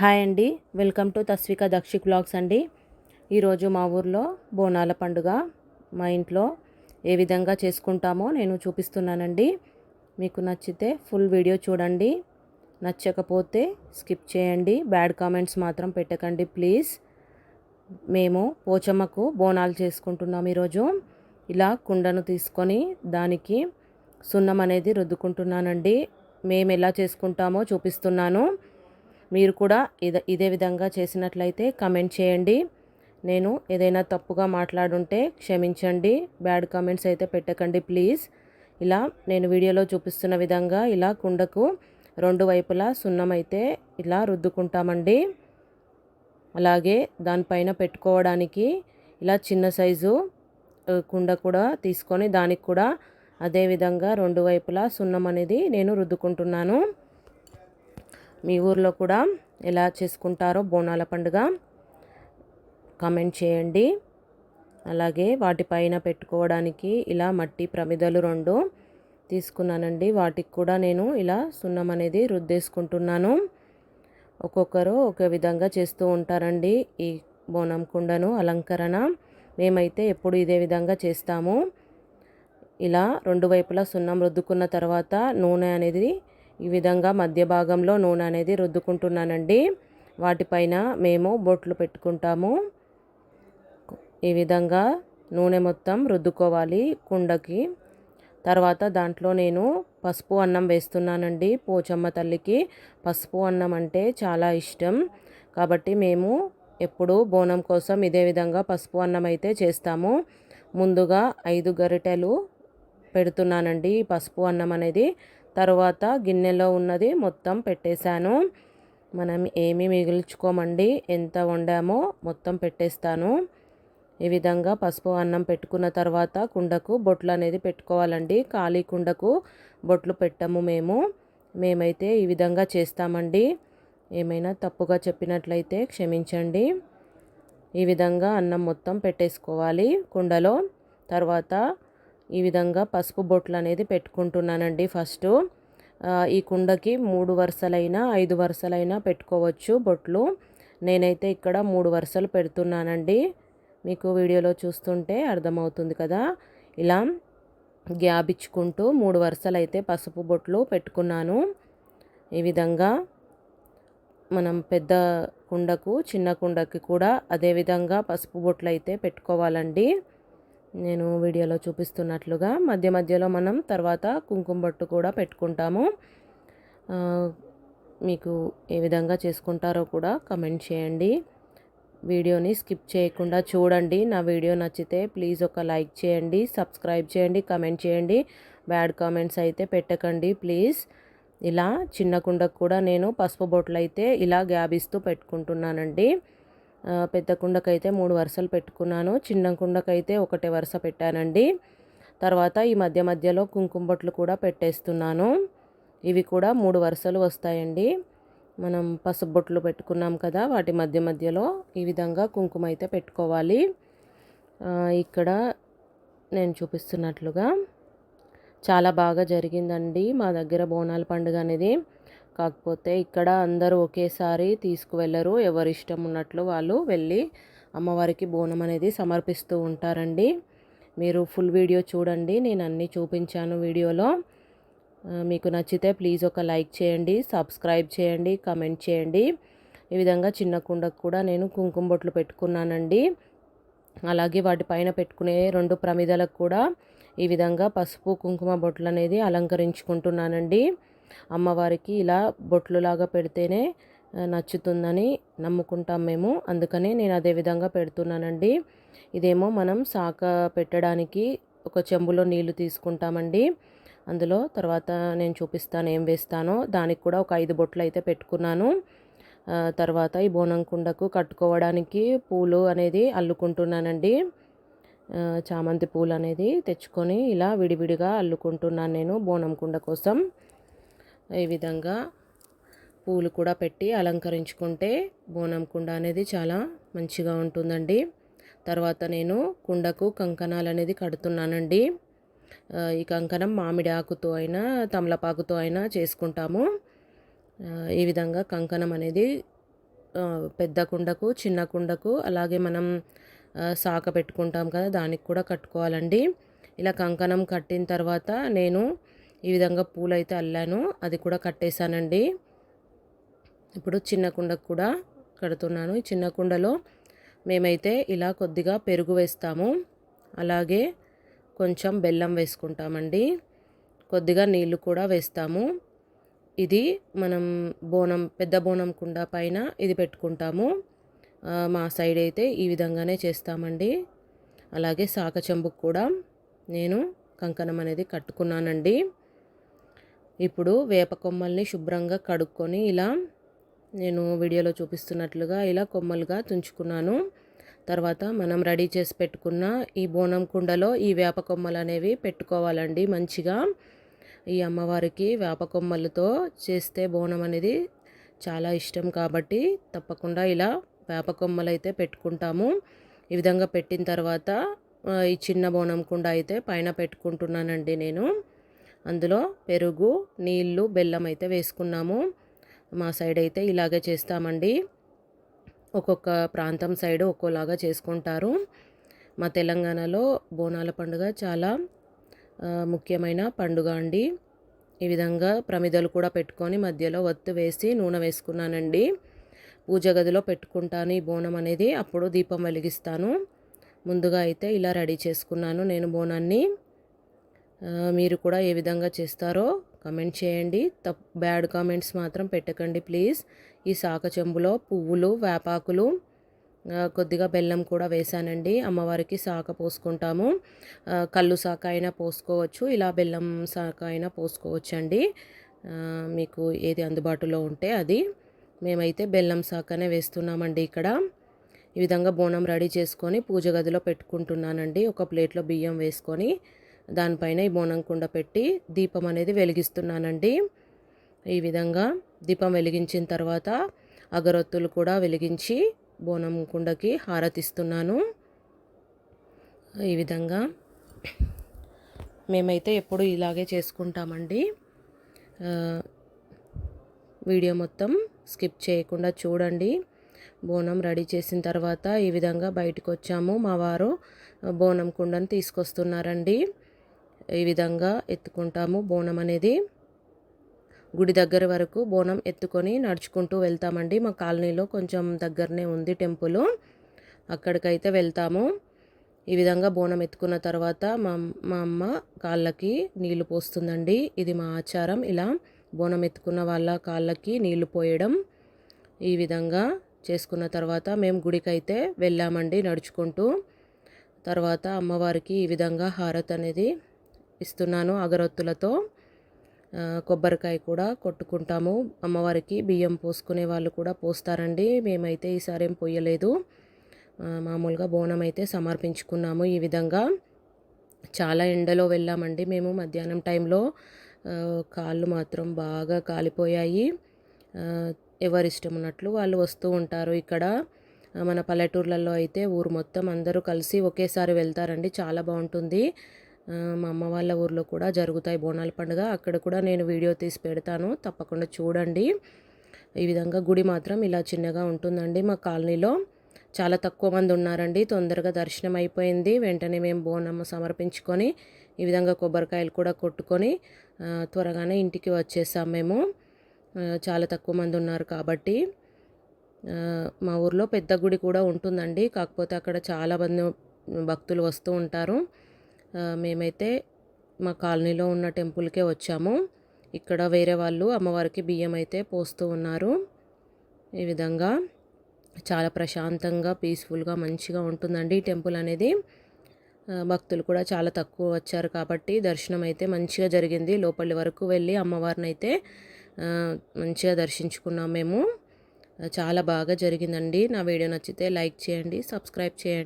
Hi అండి. Welcome to Tasvika Dakshik blogs అండి. ఈరోజు మా ఊర్లో బోనాల పండుగ. మా ఇంట్లో ఏ విధంగా చేసుకుంటామో నేను చూపిస్తున్నానండి. మీకు నచ్చితే ఫుల్ వీడియో చూడండి. నచ్చకపోతే స్కిప్ చేయండి. బ్యాడ్ కామెంట్స్ మాత్రం పెట్టకండి ప్లీజ్. మేము పోచమ్మకు బోనాలు చేసుకుంటున్నాం ఈరోజు. ఇలా కుండను తీసుకొని దానికి సున్నం అనేది రుద్దుకుంటున్నానండి. మేము ఎలా చేసుకుంటామో చూపిస్తున్నాను. మీరు కూడా ఇదే ఇదే విధంగా చేసినట్లయితే కమెంట్ చేయండి. నేను ఏదైనా తప్పుగా మాట్లాడుంటే క్షమించండి. బ్యాడ్ కామెంట్స్ అయితే పెట్టకండి ప్లీజ్ ఇలా నేను వీడియోలో చూపిస్తున్న విధంగా ఇలా కుండకు రెండు వైపులా సున్నం అయితే ఇలా రుద్దుకుంటామండి. అలాగే దానిపైన పెట్టుకోవడానికి ఇలా చిన్న సైజు కుండ కూడా తీసుకొని దానికి కూడా అదేవిధంగా రెండు వైపులా సున్నం అనేది నేను రుద్దుకుంటున్నాను. మీ ఊర్లో కూడా ఎలా చేసుకుంటారో బోనాల పండుగ కామెంట్ చేయండి. అలాగే వాటిపైన పెట్టుకోవడానికి ఇలా మట్టి ప్రమిదలు రెండు తీసుకున్నానండి. వాటికి కూడా నేను ఇలా సున్నం అనేది రుద్దేసుకుంటున్నాను. ఒక్కొక్కరు ఒక విధంగా చేస్తూ ఉంటారండి ఈ బోనం కుండను అలంకరణ. మేమైతే ఎప్పుడు ఇదే విధంగా చేస్తాము. ఇలా రెండు వైపులా సున్నం రుద్దుకున్న తర్వాత నూనె అనేది ఈ విధంగా మధ్య భాగంలో నూనె అనేది రుద్దుకుంటున్నానండి. వాటిపైన మేము బొట్లు పెట్టుకుంటాము. ఈ విధంగా నూనె మొత్తం రుద్దుకోవాలి కుండకి. తర్వాత దాంట్లో నేను పసుపు అన్నం వేస్తున్నానండి పోచమ్మ తల్లికి. పసుపు అన్నం అంటే చాలా ఇష్టం. కాబట్టి మేము ఎప్పుడు బోనం కోసం ఇదే విధంగా పసుపు అన్నం అయితే చేస్తాము. ముందుగా ఐదు గరిటెలు పెడుతున్నానండి పసుపు అన్నం అనేది. తర్వాత గిన్నెలో ఉన్నది మొత్తం పెట్టేశాను. మనం ఏమీ మిగిల్చుకోమండి? ఎంత వండామో మొత్తం పెట్టేస్తాను. ఈ విధంగా పసుపు అన్నం పెట్టుకున్న తర్వాత కుండకు బొట్లు అనేది పెట్టుకోవాలండి. ఖాళీ కుండకు బొట్లు పెట్టము మేము. మేమైతే ఈ విధంగా చేస్తామండి. ఏమైనా తప్పుగా చెప్పినట్లయితే క్షమించండి. ఈ విధంగా అన్నం మొత్తం పెట్టేసుకోవాలి కుండలో. తర్వాత ఈ విధంగా పసుపు బొట్లు అనేది పెట్టుకుంటున్నానండి ఫస్ట్. ఈ కుండకి మూడు వరుసలైనా ఐదు వరుసలైనా పెట్టుకోవచ్చు బొట్లు. నేనైతే ఇక్కడ మూడు వరుసలు పెడుతున్నానండి. మీకు వీడియోలో చూస్తుంటే అర్థమవుతుంది కదా. ఇలా గ్యాబ్ ఇచ్చుకుంటూ మూడు వరుసలు అయితే పసుపు బొట్లు పెట్టుకున్నాను. ఈ విధంగా మనం పెద్ద కుండకు చిన్న కుండకి కూడా అదేవిధంగా పసుపు బొట్లు అయితే పెట్టుకోవాలండి. నేను వీడియోలో చూపిస్తున్నట్లుగా మధ్య మధ్యలో మనం తర్వాత కుంకుమ బొట్టు కూడా పెట్టుకుంటాము. మీకు ఏ విధంగా చేసుకుంటారో కూడా కమెంట్ చేయండి. వీడియోని స్కిప్ చేయకుండా చూడండి. నా వీడియో నచ్చితే ప్లీజ్ ఒక లైక్ చేయండి సబ్స్క్రైబ్ చేయండి కమెంట్ చేయండి. బ్యాడ్ కామెంట్స్ అయితే పెట్టకండి ప్లీజ్. ఇలా చిన్న కుండకు కూడా నేను పసుపు బొట్లు అయితే ఇలా గ్యాబిస్తూ పెట్టుకుంటున్నానండి. పెద్ద కుండకైతే మూడు వరుసలు పెట్టుకున్నాను. చిన్న కుండకైతే ఒకటే వరుస పెట్టానండి. తర్వాత ఈ మధ్య మధ్యలో కుంకుమ బొట్లు కూడా పెట్టేస్తున్నాను. ఇవి కూడా మూడు వరుసలు వస్తాయండి. మనం పసుపు బొట్లు పెట్టుకున్నాం కదా వాటి మధ్య మధ్యలో ఈ విధంగా కుంకుమ అయితే పెట్టుకోవాలి. ఇక్కడ నేను చూపిస్తున్నట్లుగా చాలా బాగా జరిగిందండి మా దగ్గర బోనాల పండుగ అనేది. కాకపోతే ఇక్కడ అందరూ ఒకేసారి తీసుకువెళ్ళరు. ఎవరి ఇష్టం ఉన్నట్లు వాళ్ళు వెళ్ళి అమ్మవారికి బోనం అనేది సమర్పిస్తూ ఉంటారండి. మీరు ఫుల్ వీడియో చూడండి. నేను అన్నీ చూపించాను వీడియోలో. మీకు నచ్చితే ప్లీజ్ ఒక లైక్ చేయండి సబ్స్క్రైబ్ చేయండి కమెంట్ చేయండి. ఈ విధంగా చిన్న కుండకు కూడా నేను కుంకుమ బొట్లు పెట్టుకున్నానండి. అలాగే వాటిపైన పెట్టుకునే రెండు ప్రమిదలకు కూడా ఈ విధంగా పసుపు కుంకుమ బొట్లు అనేది అలంకరించుకుంటున్నానండి. అమ్మవారికి ఇలా బొట్లులాగా పెడితేనే నచ్చుతుందని నమ్ముకుంటాం మేము. అందుకనే నేను అదే విధంగా పెడుతున్నానండి. ఇదేమో మనం శాఖ పెట్టడానికి ఒక చెంబులో నీళ్ళు తీసుకుంటామండి. అందులో తర్వాత నేను చూపిస్తాను ఏం వేస్తానో. దానికి కూడా ఒక ఐదు బొట్లు అయితే పెట్టుకున్నాను. తర్వాత ఈ బోనం కుండకు కట్టుకోవడానికి పూలు అనేది అల్లుకుంటున్నానండి. చామంతి పూలు అనేది తెచ్చుకొని ఇలా విడివిడిగా అల్లుకుంటున్నాను నేను బోనం కుండ కోసం. ఈ విధంగా పూలు కూడా పెట్టి అలంకరించుకుంటే బోనం కుండ అనేది చాలా మంచిగా ఉంటుందండి. తర్వాత నేను కుండకు కంకణాలు అనేది కడుతున్నానండి ఈ కంకణం మామిడి ఆకుతో అయినా తమలపాకుతో అయినా చేసుకుంటాము. ఈ విధంగా కంకణం అనేది పెద్ద కుండకు చిన్న కుండకు అలాగే మనం సాక పెట్టుకుంటాం కదా దానికి కూడా కట్టుకోవాలండి. ఇలా కంకణం కట్టిన తర్వాత నేను ఈ విధంగా పూలైతే అల్లాను. అది కూడా కట్టేశానండి. ఇప్పుడు చిన్న కుండకు కూడా కడుతున్నాను. ఈ చిన్న కుండలో మేమైతే ఇలా కొద్దిగా పెరుగు వేస్తాము. అలాగే కొంచెం బెల్లం వేసుకుంటామండి. కొద్దిగా నీళ్ళు కూడా వేస్తాము. ఇది మనం బోనం పెద్ద బోనం కుండ పైన ఇది పెట్టుకుంటాము. మా సైడ్ అయితే ఈ విధంగానే చేస్తామండి. అలాగే సాక చెంబుకు కూడా నేను కంకణం అనేది కట్టుకున్నానండి. ఇప్పుడు వేప కొమ్మల్ని శుభ్రంగా కడుక్కొని ఇలా నేను వీడియోలో చూపిస్తున్నట్లుగా ఇలా కొమ్మలుగా తుంచుకున్నాను. తర్వాత మనం రెడీ చేసి పెట్టుకున్న ఈ బోనం కుండలో ఈ వేప కొమ్మలు అనేవి పెట్టుకోవాలండి మంచిగా. ఈ అమ్మవారికి వేప కొమ్మలతో చేస్తే బోనం అనేది చాలా ఇష్టం కాబట్టి తప్పకుండా ఇలా వేప కొమ్మలు అయితే పెట్టుకుంటాము. ఈ విధంగా పెట్టిన తర్వాత ఈ చిన్న బోనం కుండ అయితే పైన పెట్టుకుంటున్నానండి నేను. అందులో పెరుగు నీళ్ళు బెల్లం అయితే వేసుకున్నాము. మా సైడ్ అయితే ఇలాగే చేస్తామండి. ఒక్కొక్క ప్రాంతం సైడ్ ఒక్కోలాగా చేసుకుంటారు. మా తెలంగాణలో బోనాల పండుగ చాలా ముఖ్యమైన పండుగ అండి. ఈ విధంగా ప్రమిదలు కూడా పెట్టుకొని మధ్యలో ఒత్తు వేసి నూనె వేసుకున్నానండి. పూజ గదిలో పెట్టుకుంటాను ఈ బోనం అనేది. అప్పుడు దీపం వెలిగిస్తాను. ముందుగా అయితే ఇలా రెడీ చేసుకున్నాను నేను బోనాన్ని. మీరు కూడా ఏ విధంగా చేస్తారో కమెంట్ చేయండి. తప్ బ్యాడ్ కామెంట్స్ మాత్రం పెట్టకండి ప్లీజ్. ఈ సాక చెంబులో పువ్వులు వేపాకులు కొద్దిగా బెల్లం కూడా వేసానండి అమ్మవారికి సాక పోసుకుంటాము. కళ్ళు సాక అయినా పోసుకోవచ్చు ఇలా బెల్లం సాక అయినా పోసుకోవచ్చు అండి మీకు ఏది అందుబాటులో ఉంటే అది. మేమైతే బెల్లం సాకనే వేస్తున్నామండి ఇక్కడ. ఈ విధంగా బోనం రెడీ చేసుకొని పూజ గదిలో పెట్టుకుంటున్నానండి. ఒక ప్లేట్లో బియ్యం వేసుకొని దానిపైన ఈ బోనం కుండ పెట్టి దీపం అనేది వెలిగిస్తున్నానండి. ఈ విధంగా దీపం వెలిగించిన తర్వాత అగరొత్తులు కూడా వెలిగించి బోనం కుండకి హారతిస్తున్నాను. ఈ విధంగా మేమైతే ఎప్పుడు ఇలాగే చేసుకుంటామండి. వీడియో మొత్తం స్కిప్ చేయకుండా చూడండి. బోనం రెడీ చేసిన తర్వాత ఈ విధంగా బయటకు వచ్చాము మా వారు బోనం కుండను తీసుకొస్తున్నారండి. ఈ విధంగా ఎత్తుకుంటాము బోనం అనేది. గుడి దగ్గర వరకు బోనం ఎత్తుకొని నడుచుకుంటూ వెళ్తామండి. మా కాలనీలో కొంచెం దగ్గరనే ఉంది టెంపుల్. అక్కడికైతే వెళ్తాము. ఈ విధంగా బోనం ఎత్తుకున్న తర్వాత మా మా అమ్మ కాళ్ళకి నీళ్ళు పోస్తుందండి. ఇది మా ఆచారం. ఇలా బోనం ఎత్తుకున్న వాళ్ళ కాళ్ళకి నీళ్ళు పోయడం ఈ విధంగా చేసుకున్న తర్వాత మేము గుడికైతే వెళ్ళామండి నడుచుకుంటూ. తర్వాత అమ్మవారికి ఈ విధంగా హారత్ అనేది ఇస్తున్నాను అగరొత్తులతో. కొబ్బరికాయ కూడా కొట్టుకుంటాము. అమ్మవారికి బియ్యం పోసుకునే వాళ్ళు కూడా పోస్తారండి. మేమైతే ఈసారి ఏం పోయలేదు. మామూలుగా బోనం అయితే సమర్పించుకున్నాము ఈ విధంగా. చాలా ఎండలో వెళ్ళామండి మేము మధ్యాహ్నం టైంలో. కాళ్ళు మాత్రం బాగా కాలిపోయాయి. ఎవరిష్టం ఉన్నట్లు వాళ్ళు వస్తూ ఉంటారు ఇక్కడ. మన పల్లెటూర్లలో అయితే ఊరు మొత్తం అందరూ కలిసి ఒకేసారి వెళ్తారండి. చాలా బాగుంటుంది. మా అమ్మ వాళ్ళ ఊర్లో కూడా జరుగుతాయి బోనాల పండుగ. అక్కడ కూడా నేను వీడియో తీసి పెడతాను. తప్పకుండా చూడండి. ఈ విధంగా గుడి మాత్రం ఇలా చిన్నగా ఉంటుందండి మా కాలనీలో. చాలా తక్కువ మంది ఉన్నారండి. తొందరగా దర్శనం అయిపోయింది. వెంటనే మేము బోనం సమర్పించుకొని ఈ విధంగా కొబ్బరికాయలు కూడా కొట్టుకొని త్వరగానే ఇంటికి వచ్చేసాం మేము. చాలా తక్కువ మంది ఉన్నారు కాబట్టి మా ఊర్లో పెద్ద గుడి కూడా ఉంటుందండి. కాకపోతే అక్కడ చాలా మంది భక్తులు వస్తూ ఉంటారు. మేమైతే మా కాలనీలో ఉన్న టెంపుల్కే వచ్చాము. ఇక్కడ వేరే వాళ్ళు అమ్మవారికి బియ్యం అయితే పోస్తూ ఉన్నారు. ఈ విధంగా చాలా ప్రశాంతంగా పీస్ఫుల్గా మంచిగా ఉంటుందండి ఈ టెంపుల్ అనేది. భక్తులు కూడా చాలా తక్కువ వచ్చారు కాబట్టి దర్శనం అయితే మంచిగా జరిగింది. లోపలి వరకు వెళ్ళి అమ్మవారిని అయితే మంచిగా దర్శించుకున్నాం మేము. చాలా బాగా జరిగిందండి. నా వీడియో నచ్చితే లైక్ చేయండి సబ్స్క్రైబ్ చేయండి.